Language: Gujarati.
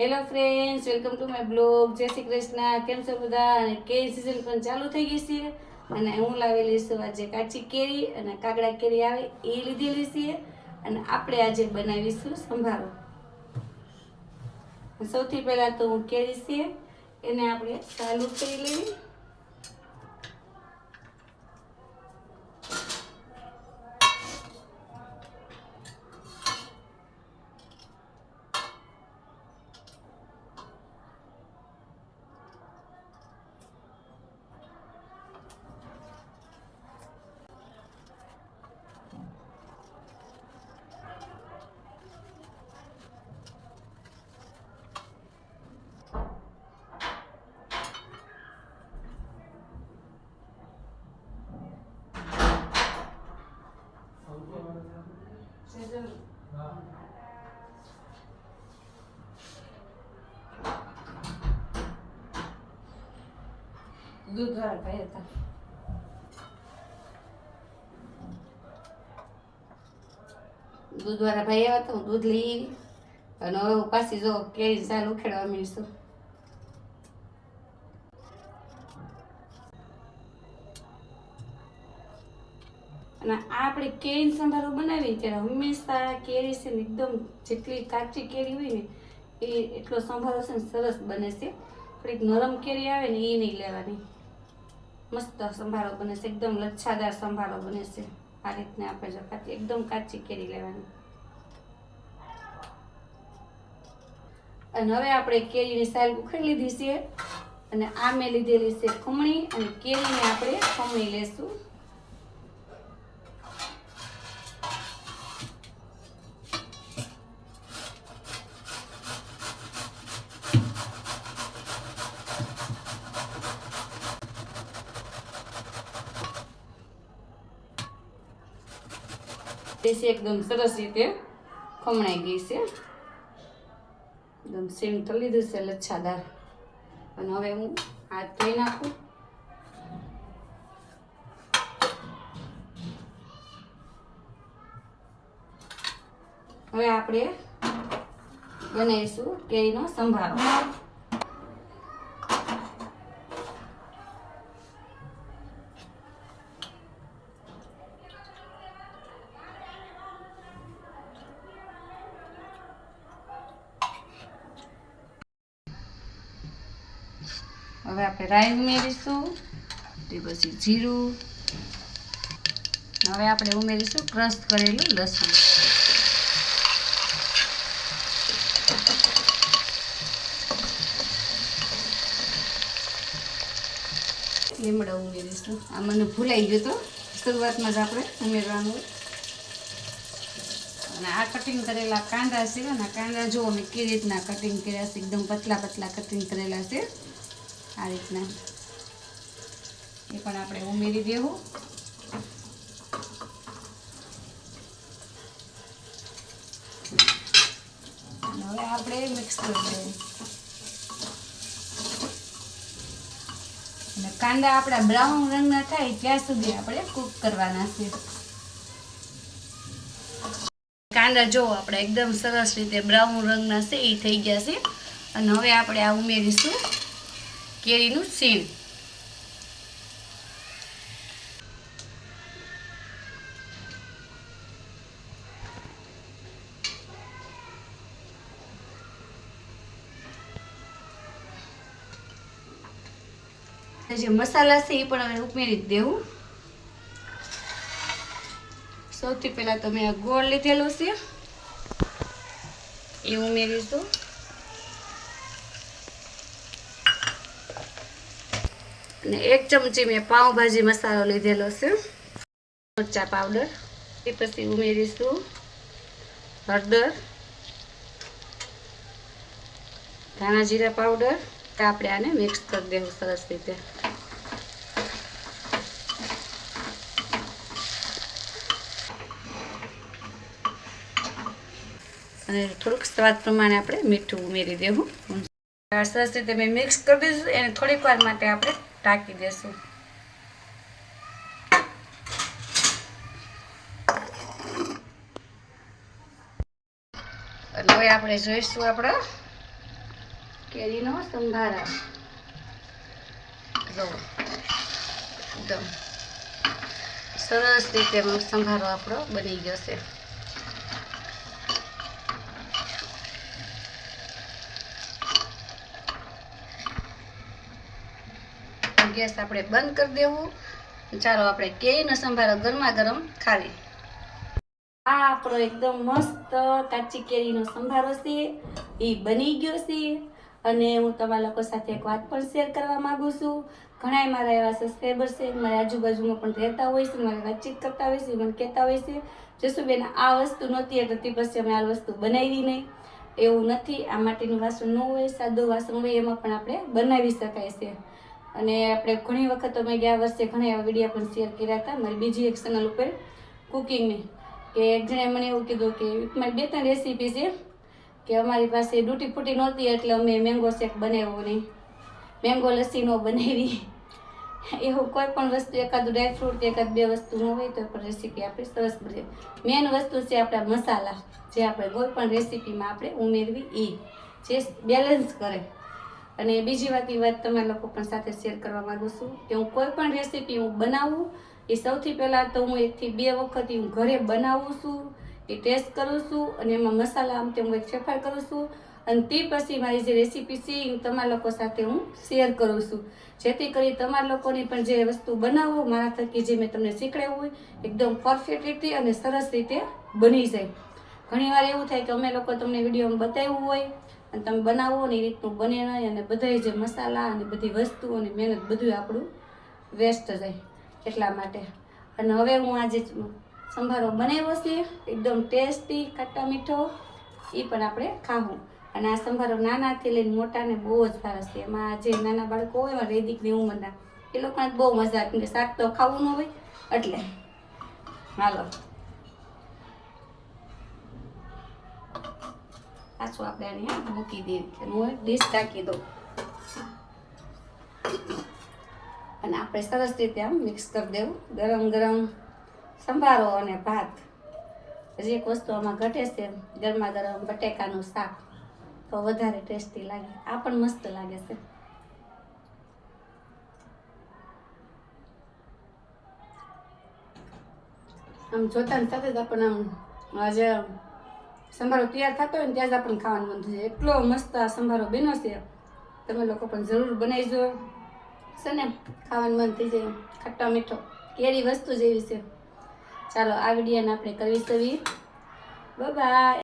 Hello friends welcome to my blog Jai Shri Krishna કેમ છો બધા? અને કેરી સિઝન પણ ચાલુ થઈ ગઈ છે. અને હું લાવેલી છું આજે કાચી કેરી અને કાગડા કેરી આવે એ લીધેલી છે. અને આપણે આજે બનાવીશું સંભારો. સૌથી પહેલાં તો હું કેરી છે, એને આપણે ચાલુ કરી લેવી. દૂધ વાળા ભાઈ હતા દૂધવાળા ભાઈ આવ્યા તો હું દૂધ લઈ અને હવે હું પાછી જો કેરી ચાલ ઉખેડવા મીશું અને આ આપણે કેરી સંભારો બનાવીએ ત્યારે હંમેશા કેરી છે ને એકદમ જેટલી કાચી કેરી હોય ને એ એટલો સંભારો છે ને સરસ બને છે. થોડીક નરમ કેરી આવે ને એ નહીં લેવાની. મસ્ત સંભારો બને છે, એકદમ લચ્છાદાર સંભારો બને છે. આ રીતના આપણે જો કાચી એકદમ કાચી કેરી લેવાની. અને હવે આપણે કેરીની સાલ ઉખેડી લીધી છે. અને આ મેં લીધેલી છે ખમણી અને કેરીને આપણે ખમણી લેશું. તે એકદમ સરસ રીતે ખમણાઈ ગઈ છે. એકદમ સેમ તો લીધું છે લચ્છાદાર. અને હવે હું હાથ ધોઈ નાખું. હવે આપણે બનાવીશું કેરીનો સંભારો. હવે આપણે રાઈ ઉમેરીશું, તે પછી જીરું, હવે આપણે ઉમેરીશું ક્રશ કરેલું લસણ. લીમડા ઉમેરીશું. આ મને ભૂલાઈ ગયું તો શરૂઆતમાં જ આપણે ઉમેરવાનું. અને આ કટિંગ કરેલા કાંદા છે અને કાંદા જુઓ મેં કેવી રીતના કટિંગ કર્યા છે, એકદમ પતલા પતલા કટિંગ કરેલા છે. આ રીતના. એ પણ આપણે ઉમેરી દેવું. હવે આપણે મિક્સ કરી દેવું. કાંદા આપણા બ્રાઉન રંગના થાય ત્યાં સુધી આપણે કૂક કરવાના છે. કાંદા જો આપણે એકદમ સરસ રીતે બ્રાઉન રંગના છે, એ થઈ ગયા છે. અને હવે આપણે આ ઉમેરીશું. કેરીનું સીણ જે મસાલા છે એ પણ હવે ઉમેરી દેવું સૌથી પહેલા તો મેં આ ગોળ લીધેલો છે એ ઉમેરીશું અને એક ચમચી મેં પાઉંભાજી મસાલો લીધેલો છે. મરચા પાવડર એ પછી ઉમેરીશું હળદર, ધાણા જીરા પાવડર આપણે આને મિક્સ કરી દેવું સરસ રીતે. અને થોડુંક સ્વાદ પ્રમાણે આપણે મીઠું ઉમેરી દેવું. સરસ રીતે મેં મિક્સ કરી દીધું એને થોડીક વાર માટે આપણે ઢાંકી દેશું. એટલે આપણે જોઈશું આપણે કેરીનો સંભારા. એકદમ સરસ રીતે સંભારો આપણો બની ગયો છે. ગેસ આપણે બંધ કરી દેવું. ચાલો આપણે કેરીનો સંભારો ગરમા ગરમ ખાવી. આ આપણો એકદમ મસ્ત કાચી કેરીનો સંભારો છે. એ બની ગયો છે. અને હું તમારા લોકો સાથે એક વાત પણ શેર કરવા માગું છું. ઘણા મારા એવા સબસ્ક્રાઈબર છે. મારી આજુબાજુમાં પણ રહેતા હોય છે. મારે વાતચીત કરતા હોય છે. મને કહેતા હોય છે, જસુબેન, આ વસ્તુ નહોતી એટલે તે પછી અમે આ વસ્તુ બનાવી નહીં. એવું નથી. આ માટેનું વાસણ ન હોય, સાદું વાસણ હોય, એમાં પણ આપણે બનાવી શકાય છે. અને આપણે ઘણી વખત અમે ગયા વર્ષે ઘણા એવા વીડિયો પણ શેર કર્યા હતા. મારી બીજી એક ચેનલ ઉપર કુકિંગની કે એક જણે મને એવું કીધું કે, મારી બે ત્રણ રેસીપી છે કે અમારી પાસે ડૂટી ફૂટી નહોતી એટલે અમે મેંગો શેક બનાવ્યો નહીં. મેંગો લસ્સી ન બનાવી. એવું કોઈ પણ વસ્તુ એકાદું ડ્રાયફ્રૂટ કે એકાદ બે વસ્તુ ન હોય તો પણ રેસીપી આપણે સરસ બને મેન વસ્તુ છે આપણા મસાલા. જે આપણે કોઈ પણ રેસીપીમાં આપણે ઉમેરવી એ જે બેલેન્સ કરે. અને બીજી વાત એ વાત તમારા લોકો પણ સાથે શેર કરવા માગું છું કે હું કોઈ પણ રેસીપી હું બનાવું, એ સૌથી પહેલાં તો હું એકથી બે વખત હું ઘરે બનાવું છું, એ ટેસ્ટ કરું છું અને એમાં મસાલા આમ તેમ એક ફેરફાર કરું છું અને તે પછી મારી જે રેસીપી છે એ તમારા લોકો સાથે હું શેર કરું છું. જેથી કરી તમારા લોકોની પણ જે વસ્તુ બનાવો, મારા થકી જે મેં તમને શીખડાવ્યું હોય, એકદમ પરફેક્ટ રીતે અને સરસ રીતે બની જાય. ઘણીવાર એવું થાય કે અમે લોકો તમને વિડીયોમાં બતાવ્યું હોય અને તમે બનાવો ને એ રીતનું બને નહીં અને બધાય જે મસાલા અને બધી વસ્તુ અને મહેનત બધું આપણું વેસ્ટ જાય એટલા માટે. અને હવે હું આજે સંભારો બનાવ્યો છે, એકદમ ટેસ્ટી ખટ્ટા મીઠો એ પણ આપણે ખાવું. અને આ સંભારો નાનાથી લઈને મોટાને બહુ જ ભાવે છે. એમાં જે નાના બાળકો હોય, એમાં રેદિકની ઉંમરના, એ લોકોને બહુ મજા આવે શાક તો ખાવું ન હોય એટલે. હાલો. પાછું આપણે અહીંયા મૂકી દેવી હું ડીશ ઢાંકી દઉં અને આપણે સરસ રીતે આમ મિક્સ કરી દેવું. ગરમ ગરમ સંભારો અને ભાત. હજી એક વસ્તુ આમાં ઘટે છે, ગરમા ગરમ બટેકાનું શાક. તો વધારે ટેસ્ટી લાગે. આ પણ મસ્ત લાગે છે. આમ જોતા ને સાથે જ આપણને આમ આજે સંભારો તૈયાર થતો હોય ને ત્યાં જ આપણને ખાવાનું મન થશે એટલો મસ્ત આ સંભારો બન્યો છે. તમે લોકો પણ જરૂર બનાવીજો. છે ને? ખાવાનું મન થઈ જાય. ખટ્ટા મીઠો. કેરી વસ્તુ જેવી છે. ચાલો, આ વિડીયોને આપણે કરવી સવી બાય